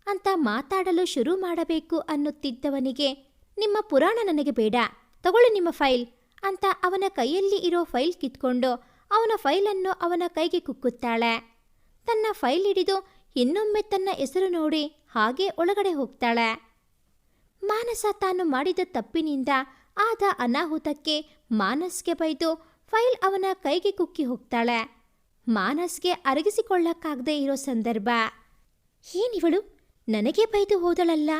ಅಂತ ಮಾತಾಡಲು ಶುರು ಮಾಡಬೇಕು ಅನ್ನುತ್ತಿದ್ದವನಿಗೆ, ನಿಮ್ಮ ಪುರಾಣ ನನಗೆ ಬೇಡ. ತಗೊಳ್ಳಿ ನಿಮ್ಮ ಫೈಲ್ ಅಂತ ಅವನ ಕೈಯಲ್ಲಿ ಇರೋ ಫೈಲ್ ಕಿತ್ಕೊಂಡು ಅವನ ಫೈಲನ್ನು ಅವನ ಕೈಗೆ ಕುಕ್ಕುತ್ತಾಳೆ. ತನ್ನ ಫೈಲ್ ಹಿಡಿದು ಇನ್ನೊಮ್ಮೆ ತನ್ನ ಹೆಸರು ನೋಡಿ ಹಾಗೆ ಒಳಗಡೆ ಹೋಗ್ತಾಳೆ. ಮಾನಸ ತಾನು ಮಾಡಿದ ತಪ್ಪಿನಿಂದ ಆದ ಅನಾಹುತಕ್ಕೆ ಮಾನಸ್ಗೆ ಬೈದು ಫೈಲ್ ಅವನ ಕೈಗೆ ಕುಕ್ಕಿ ಹೋಗ್ತಾಳೆ. ಮಾನಸ್ಗೆ ಅರಗಿಸಿಕೊಳ್ಳಕ್ಕಾಗದೇ ಇರೋ ಸಂದರ್ಭ. ಏನಿವಳು ನನಗೆ ಬೈದು ಹೋದಳಲ್ಲ.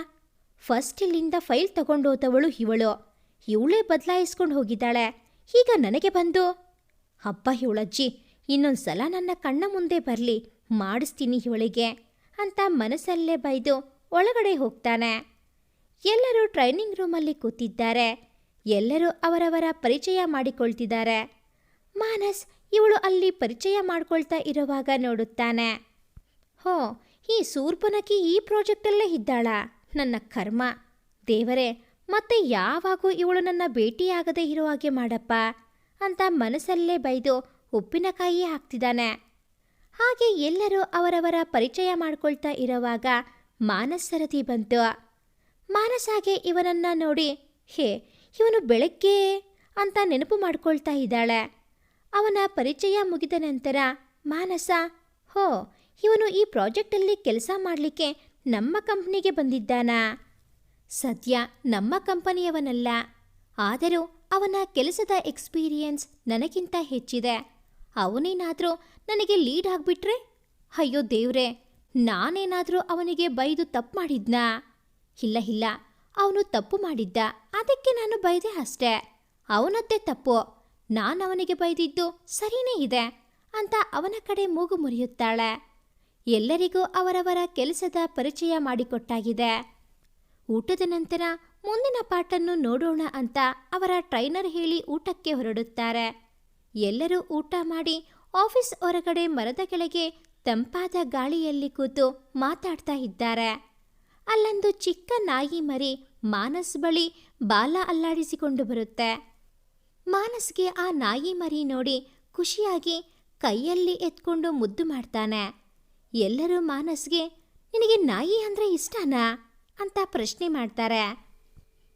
ಫಸ್ಟ್ ಇಲ್ಲಿಂದ ಫೈಲ್ ತಗೊಂಡೋದವಳು ಇವಳು. ಇವಳೇ ಬದಲಾಯಿಸ್ಕೊಂಡು ಹೋಗಿದ್ದಾಳೆ. ಈಗ ನನಗೆ ಬಂದು? ಹಬ್ಬ ಇವಳಜ್ಜಿ ಇನ್ನೊಂದು ಸಲ ನನ್ನ ಕಣ್ಣ ಮುಂದೆ ಬರಲಿ. ಮಾಡಿಸ್ತೀನಿ ಇವಳಿಗೆ ಅಂತ ಮನಸ್ಸಲ್ಲೇ ಬೈದು ಒಳಗಡೆ ಹೋಗ್ತಾನೆ. ಎಲ್ಲರೂ ಟ್ರೈನಿಂಗ್ ರೂಮಲ್ಲಿ ಕೂತಿದ್ದಾರೆ. ಎಲ್ಲರೂ ಅವರವರ ಪರಿಚಯ ಮಾಡಿಕೊಳ್ತಿದ್ದಾರೆ. ಮಾನಸ್, ಇವಳು ಅಲ್ಲಿ ಪರಿಚಯ ಮಾಡ್ಕೊಳ್ತಾ ಇರುವಾಗ ನೋಡುತ್ತಾನೆ. ಹೋ ಈ ಸೂರ್ಪನಕಿ ಈ ಪ್ರಾಜೆಕ್ಟಲ್ಲೇ ಇದ್ದಾಳ. ನನ್ನ ಕರ್ಮ. ದೇವರೇ, ಮತ್ತೆ ಯಾವಾಗೂ ಇವಳು ನನ್ನ ಭೇಟಿಯಾಗದೇ ಇರೋ ಹಾಗೆ ಮಾಡಪ್ಪ. ಅಂತ ಮನಸ್ಸಲ್ಲೇ ಬೈದು ಉಪ್ಪಿನಕಾಯಿ ಹಾಕ್ತಿದ್ದಾನೆ. ಹಾಗೆ ಎಲ್ಲರೂ ಅವರವರ ಪರಿಚಯ ಮಾಡ್ಕೊಳ್ತಾ ಇರುವಾಗ ಮಾನಸ್ ಸರದಿ ಬಂತು. ಮಾನಸಾಗೆ ಇವನನ್ನ ನೋಡಿ, ಹೇ, ಇವನು ಬೆಳಗ್ಗೆ ಅಂತ ನೆನಪು ಮಾಡ್ಕೊಳ್ತಾ ಇದ್ದಾಳೆ. ಅವನ ಪರಿಚಯ ಮುಗಿದ ನಂತರ ಮಾನಸ, ಹೋ ಇವನು ಈ ಪ್ರಾಜೆಕ್ಟಲ್ಲಿ ಕೆಲಸ ಮಾಡಲಿಕ್ಕೆ ನಮ್ಮ ಕಂಪ್ನಿಗೆ ಬಂದಿದ್ದಾನಾ? ಸದ್ಯ ನಮ್ಮ ಕಂಪನಿಯವನಲ್ಲ. ಆದರೂ ಅವನ ಕೆಲಸದ ಎಕ್ಸ್ಪೀರಿಯನ್ಸ್ ನನಗಿಂತ ಹೆಚ್ಚಿದೆ. ಅವನೇನಾದರೂ ನನಗೆ ಲೀಡ್ ಆಗಿಬಿಟ್ರೆ? ಅಯ್ಯೋ ದೇವ್ರೆ, ನಾನೇನಾದರೂ ಅವನಿಗೆ ಬೈದು ತಪ್ಪು ಮಾಡಿದ್ನಾ? ಇಲ್ಲ ಇಲ್ಲ, ಅವನು ತಪ್ಪು ಮಾಡಿದ್ದ. ಅದಕ್ಕೆ ನಾನು ಬೈದೆ ಅಷ್ಟೇ. ಅವನದ್ದೇ ತಪ್ಪು. ನಾನು ಅವನಿಗೆ ಬೈದಿದ್ದು ಸರಿನೇ ಇದೆ ಅಂತ ಅವನ ಕಡೆ ಮೂಗು ಮುರಿಯುತ್ತಾಳೆ. ಎಲ್ಲರಿಗೂ ಅವರವರ ಕೆಲಸದ ಪರಿಚಯ ಮಾಡಿಕೊಟ್ಟಾಗಿದೆ. ಊಟದ ನಂತರ ಮುಂದಿನ ಪಾಟನ್ನು ನೋಡೋಣ ಅಂತ ಅವರ ಟ್ರೈನರ್ ಹೇಳಿ ಊಟಕ್ಕೆ ಹೊರಡುತ್ತಾರೆ. ಎಲ್ಲರೂ ಊಟ ಮಾಡಿ ಆಫೀಸ್ ಹೊರಗಡೆ ಮರದ ಕೆಳಗೆ ತಂಪಾದ ಗಾಳಿಯಲ್ಲಿ ಕೂತು ಮಾತಾಡ್ತಾ ಇದ್ದಾರೆ. ಅಲ್ಲೊಂದು ಚಿಕ್ಕ ನಾಯಿ ಮರಿ ಮಾನಸ್ ಬಳಿ ಬಾಲ ಅಲ್ಲಾಡಿಸಿಕೊಂಡು ಬರುತ್ತೆ. ಮಾನಸ್ಗೆ ಆ ನಾಯಿ ಮರಿ ನೋಡಿ ಖುಷಿಯಾಗಿ ಕೈಯಲ್ಲಿ ಎತ್ಕೊಂಡು ಮುದ್ದು ಮಾಡ್ತಾನೆ. ಎಲ್ಲರೂ ಮಾನಸ್ಗೆ, ನಿನಗೆ ನಾಯಿ ಅಂದರೆ ಇಷ್ಟನಾ? ಅಂತ ಪ್ರಶ್ನೆ ಮಾಡ್ತಾರೆ.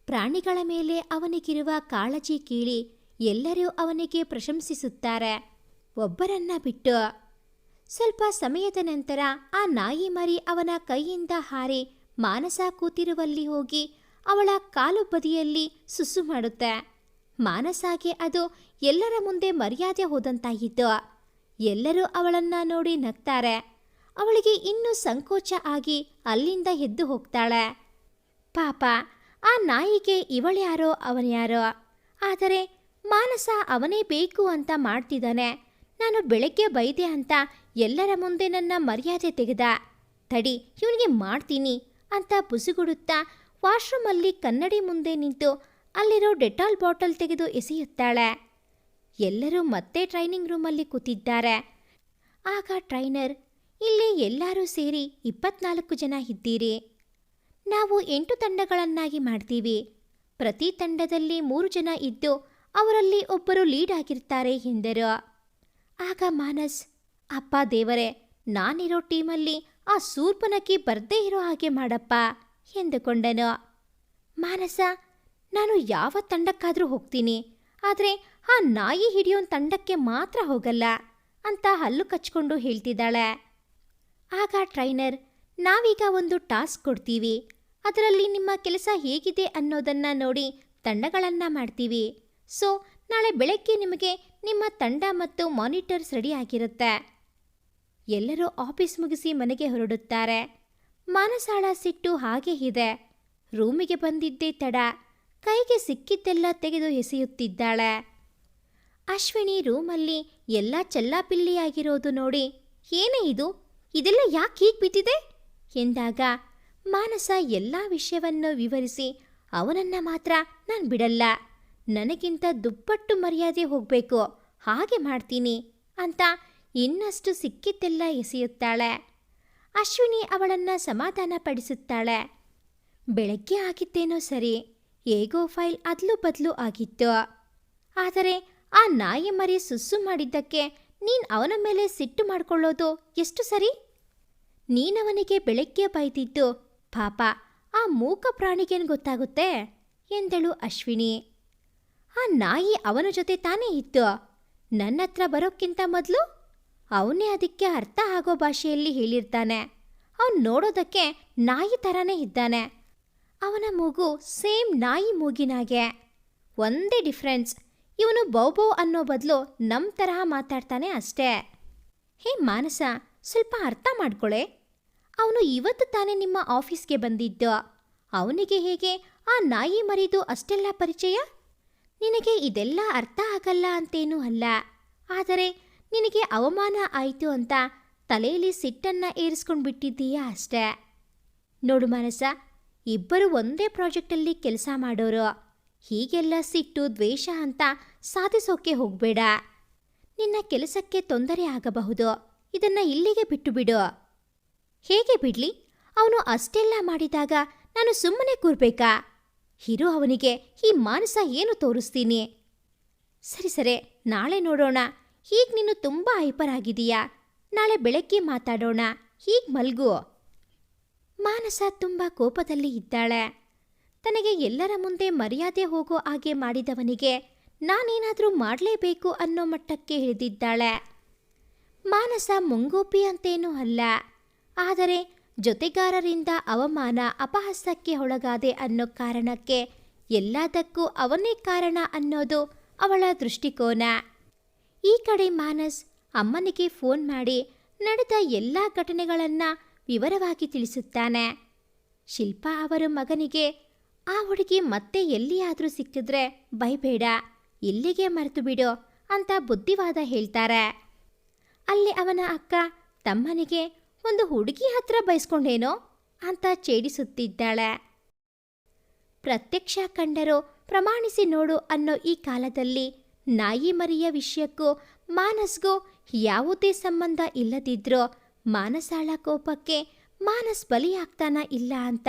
ಪ್ರಾಣಿಗಳ ಮೇಲೆ ಅವನಿಗಿರುವ ಕಾಳಜಿ ಕೀಳಿ ಎಲ್ಲರೂ ಅವನಿಗೆ ಪ್ರಶಂಸಿಸುತ್ತಾರೆ. ಒಬ್ಬರನ್ನ ಬಿಟ್ಟು ಸ್ವಲ್ಪ ಸಮಯದ ನಂತರ ಆ ನಾಯಿ ಮರಿ ಅವನ ಕೈಯಿಂದ ಹಾರಿ ಮಾನಸ ಕೂತಿರುವಲ್ಲಿ ಹೋಗಿ ಅವಳ ಕಾಲು ಬದಿಯಲ್ಲಿ ಸುಸ್ಸು ಮಾಡುತ್ತೆ. ಮಾನಸಾಗೆ ಅದು ಎಲ್ಲರ ಮುಂದೆ ಮರ್ಯಾದೆ ಹೋದಂತಾಯಿತು. ಎಲ್ಲರೂ ಅವಳನ್ನ ನೋಡಿ ನಗ್ತಾರೆ. ಅವಳಿಗೆ ಇನ್ನೂ ಸಂಕೋಚ ಆಗಿ ಅಲ್ಲಿಂದ ಎದ್ದು ಹೋಗ್ತಾಳೆ. ಪಾಪ, ಆ ನಾಯಿಗೆ ಇವಳ್ಯಾರೋ, ಅವನ್ಯಾರೋ? ಆದರೆ ಮಾನಸ ಅವನೇ ಬೇಕು ಅಂತ ಮಾಡ್ತಿದ್ದಾನೆ. ನಾನು ಬೆಳಗ್ಗೆ ಬೈದೆ ಅಂತ ಎಲ್ಲರ ಮುಂದೆ ನನ್ನ ಮರ್ಯಾದೆ ತೆಗೆದ. ತಡಿ, ಇವನಿಗೆ ಮಾಡ್ತೀನಿ ಅಂತ ಬುಸುಗುಡುತ್ತಾ ವಾಶ್ರೂಮಲ್ಲಿ ಕನ್ನಡಿ ಮುಂದೆ ನಿಂತು ಅಲ್ಲಿರೋ ಡೆಟಾಲ್ ಬಾಟಲ್ ತೆಗೆದು ಎಸೆಯುತ್ತಾಳೆ. ಎಲ್ಲರೂ ಮತ್ತೆ ಟ್ರೈನಿಂಗ್ ರೂಮಲ್ಲಿ ಕೂತಿದ್ದಾರೆ. ಆಗ ಟ್ರೈನರ್ ಇಲ್ಲಿ ಎಲ್ಲರೂ ಸೇರಿ ಇಪ್ಪತ್ನಾಲ್ಕು ಜನ ಇದ್ದೀರಿ. ನಾವು ಎಂಟು ತಂಡಗಳನ್ನಾಗಿ ಮಾಡ್ತೀವಿ. ಪ್ರತಿ ತಂಡದಲ್ಲಿ ಮೂರು ಜನ ಇದ್ದು ಅವರಲ್ಲಿ ಒಬ್ಬರು ಲೀಡ್ ಆಗಿರ್ತಾರೆ ಎಂದರು. ಆಗ ಮಾನಸ್, ಅಪ್ಪ ದೇವರೇ, ನಾನಿರೋ ಟೀಮಲ್ಲಿ ಆ ಸೂರ್ಪನಕ್ಕಿ ಬರ್ದೇ ಇರೋ ಹಾಗೆ ಮಾಡಪ್ಪ ಎಂದುಕೊಂಡನು. ಮಾನಸ, ನಾನು ಯಾವ ತಂಡಕ್ಕಾದರೂ ಹೋಗ್ತೀನಿ, ಆದರೆ ಆ ನಾಯಿ ಹಿಡಿಯೋನ್ ತಂಡಕ್ಕೆ ಮಾತ್ರ ಹೋಗಲ್ಲ ಅಂತ ಹಲ್ಲು ಕಚ್ಕೊಂಡು ಹೇಳ್ತಿದ್ದಾಳೆ. ಆಗ ಟ್ರೈನರ್, ನಾವೀಗ ಒಂದು ಟಾಸ್ಕ್ ಕೊಡ್ತೀವಿ. ಅದರಲ್ಲಿ ನಿಮ್ಮ ಕೆಲಸ ಹೇಗಿದೆ ಅನ್ನೋದನ್ನ ನೋಡಿ ತಂಡಗಳನ್ನು ಮಾಡ್ತೀವಿ. ಸೊ, ನಾಳೆ ಬೆಳಗ್ಗೆ ನಿಮಗೆ ನಿಮ್ಮ ತಂಡ ಮತ್ತು ಮಾನಿಟರ್ಸ್ ರೆಡಿ ಆಗಿರುತ್ತೆ. ಎಲ್ಲರೂ ಆಫೀಸ್ ಮುಗಿಸಿ ಮನೆಗೆ ಹೊರಡುತ್ತಾರೆ. ಮಾನಸಾಳ ಸಿಟ್ಟು ಹಾಗೆ ಇದೆ. ರೂಮಿಗೆ ಬಂದಿದ್ದೇ ತಡ. ಕೈಗೆ ಸಿಕ್ಕಿದ್ದೆಲ್ಲ ತೆಗೆದು ಎಸೆಯುತ್ತಿದ್ದಾಳೆ. ಅಶ್ವಿನಿ ರೂಮಲ್ಲಿ ಎಲ್ಲ ಚೆಲ್ಲಾಪಿಲ್ಲಿಯಾಗಿರೋದು ನೋಡಿ, ಏನೇ ಇದು? ಇದೆಲ್ಲ ಯಾಕೆ ಹೀಗೆ ಬಿದ್ದಿದೆ? ಎಂದಾಗ ಮಾನಸ ಎಲ್ಲ ವಿಷಯವನ್ನು ವಿವರಿಸಿ ಅವನನ್ನ ಮಾತ್ರ ನಾನು ಬಿಡಲ್ಲ. ನನಗಿಂತ ದುಪ್ಪಟ್ಟು ಮರ್ಯಾದೆ ಹೋಗಬೇಕು. ಹಾಗೆ ಮಾಡ್ತೀನಿ ಅಂತ ಇನ್ನಷ್ಟು ಸಿಕ್ಕಿದ್ದೆಲ್ಲ ಎಸೆಯುತ್ತಾಳೆ. ಅಶ್ವಿನಿ ಅವಳನ್ನು ಸಮಾಧಾನ ಪಡಿಸುತ್ತಾಳೆ. ಬೆಳಗ್ಗೆ ಆಗಿದ್ದೇನೋ ಸರಿ, ಹೇಗೋ ಫೈಲ್ ಅದಲು ಬದಲು ಆಗಿತ್ತು. ಆದರೆ ಆ ನಾಯಿ ಮರಿ ಸುಸ್ಸು ಮಾಡಿದ್ದಕ್ಕೆ ನೀನ್ ಅವನ ಮೇಲೆ ಸಿಟ್ಟು ಮಾಡ್ಕೊಳ್ಳೋದು ಎಷ್ಟು ಸರಿ? ನೀನವನಿಗೆ ಬೆಳಗ್ಗೆ ಬೈದಿದ್ದು, ಪಾಪ, ಆ ಮೂಕ ಪ್ರಾಣಿಗೇನು ಗೊತ್ತಾಗುತ್ತೆ? ಎಂದಳು ಅಶ್ವಿನಿ. ಆ ನಾಯಿ ಅವನ ಜೊತೆ ತಾನೇ ಇತ್ತು ನನ್ನ ಹತ್ರ ಬರೋಕ್ಕಿಂತ ಮೊದಲು ಅವನೇ ಅದಕ್ಕೆ ಅರ್ಥ ಆಗೋ ಭಾಷೆಯಲ್ಲಿ ಹೇಳಿರ್ತಾನೆ. ಅವನು ನೋಡೋದಕ್ಕೆ ನಾಯಿ ಥರನೇ ಇದ್ದಾನೆ. ಅವನ ಮೂಗು ಸೇಮ್ ನಾಯಿ ಮೂಗಿನಾಗೆ. ಒಂದೇ ಡಿಫ್ರೆನ್ಸ್. ಇವನು ಬೌಬೋ ಅನ್ನೋ ಬದಲು ನಮ್ಮ ತರಹ ಮಾತಾಡ್ತಾನೆ ಅಷ್ಟೇ. ಹೇ ಮಾನಸ, ಸ್ವಲ್ಪ ಅರ್ಥ ಮಾಡ್ಕೊಳೆ. ಅವನು ಇವತ್ತು ತಾನೇ ನಿಮ್ಮ ಆಫೀಸ್ಗೆ ಬಂದಿದ್ದ. ಅವನಿಗೆ ಹೇಗೆ ಆ ನಾಯಿ ಮರಿದು ಅಷ್ಟೆಲ್ಲ ಪರಿಚಯ? ನಿನಗೆ ಇದೆಲ್ಲ ಅರ್ಥ ಆಗಲ್ಲ ಅಂತೇನೂ ಅಲ್ಲ. ಆದರೆ ನಿನಗೆ ಅವಮಾನ ಆಯಿತು ಅಂತ ತಲೆಯಲ್ಲಿ ಸಿಟ್ಟನ್ನ ಏರಿಸ್ಕೊಂಡು ಬಿಟ್ಟಿದ್ದೀಯಾ ಅಷ್ಟೇ. ನೋಡು ಮಾನಸ, ಇಬ್ಬರು ಒಂದೇ ಪ್ರಾಜೆಕ್ಟಲ್ಲಿ ಕೆಲಸ ಮಾಡೋರು. ಹೀಗೆಲ್ಲ ಸಿಟ್ಟು, ದ್ವೇಷ ಅಂತ ಸಾಧಿಸೋಕೆ ಹೋಗಬೇಡ. ನಿನ್ನ ಕೆಲಸಕ್ಕೆ ತೊಂದರೆ ಆಗಬಹುದು. ಇದನ್ನ ಇಲ್ಲಿಗೆ ಬಿಟ್ಟು ಬಿಡು ಹೇಗೆ ಬಿಡ್ಲಿ? ಅವನು ಅಷ್ಟೆಲ್ಲ ಮಾಡಿದಾಗ ನಾನು ಸುಮ್ಮನೆ ಕೂರ್ಬೇಕಾ? ಹಿರು ಅವನಿಗೆ, ಈ ಮಾನಸ ಏನು ತೋರಿಸ್ತೀನಿ? ಸರಿ ಸರಿ, ನಾಳೆ ನೋಡೋಣ. ಹೀಗೆ ನೀನು ತುಂಬ ಹೈಪರ್ ಆಗಿದೀಯಾ ನಾಳೆ ಬೆಳಗ್ಗೆ ಮಾತಾಡೋಣ. ಹೀಗ್ ಮಲ್ಗು. ಮಾನಸ ತುಂಬ ಕೋಪದಲ್ಲಿ ಇದ್ದಾಳೆ. ತನಗೆ ಎಲ್ಲರ ಮುಂದೆ ಮರ್ಯಾದೆ ಹೋಗೋ ಹಾಗೆ ಮಾಡಿದವನಿಗೆ ನಾನೇನಾದರೂ ಮಾಡಲೇಬೇಕು ಅನ್ನೋ ಮಟ್ಟಕ್ಕೆ ಹಿಡಿದಿದ್ದಾಳೆ ಮಾನಸ ಮುಂಗೋಪಿ ಅಂತೇನೂ ಅಲ್ಲ. ಆದರೆ ಜೊತೆಗಾರರಿಂದ ಅವಮಾನ ಅಪಹಾಸ್ಯಕ್ಕೆ ಒಳಗಾದೆ ಅನ್ನೋ ಕಾರಣಕ್ಕೆ ಎಲ್ಲದಕ್ಕೂ ಅವನೇ ಕಾರಣ ಅನ್ನೋದು ಅವಳ ದೃಷ್ಟಿಕೋನ. ಈ ಕಡೆ ಮಾನಸ್ ಅಮ್ಮನಿಗೆ ಫೋನ್ ಮಾಡಿ ನಡೆದ ಎಲ್ಲ ಘಟನೆಗಳನ್ನು ವಿವರವಾಗಿ ತಿಳಿಸುತ್ತಾನೆ. ಶಿಲ್ಪಾ ಅವರ ಮಗನಿಗೆ ಆ ಹುಡುಗಿ ಮತ್ತೆ ಎಲ್ಲಿಯಾದರೂ ಸಿಕ್ಕಿದ್ರೆ ಬೈಬೇಡ ಇಲ್ಲಿಗೆ ಮರೆತು ಬಿಡು ಅಂತ ಬುದ್ಧಿವಾದ ಹೇಳ್ತಾರೆ. ಅಲ್ಲಿ ಅವನ ಅಕ್ಕ ತಮ್ಮನಿಗೆ, ಒಂದು ಹುಡುಗಿ ಹತ್ರ ಬಯಸ್ಕೊಂಡೇನೋ ಅಂತ ಛೇಡಿಸುತ್ತಿದ್ದಾಳೆ. ಪ್ರತ್ಯಕ್ಷ ಕಂಡರು ಪ್ರಮಾಣಿಸಿ ನೋಡು ಅನ್ನೋ ಈ ಕಾಲದಲ್ಲಿ ನಾಯಿ ಮರಿಯ ವಿಷಯಕ್ಕೂ ಮಾನಸ್ಗೂ ಯಾವುದೇ ಸಂಬಂಧ ಇಲ್ಲದಿದ್ರೂ ಮಾನಸಾಳ ಕೋಪಕ್ಕೆ ಮಾನಸ್ ಬಲಿಯಾಗ್ತಾನ ಇಲ್ಲ ಅಂತ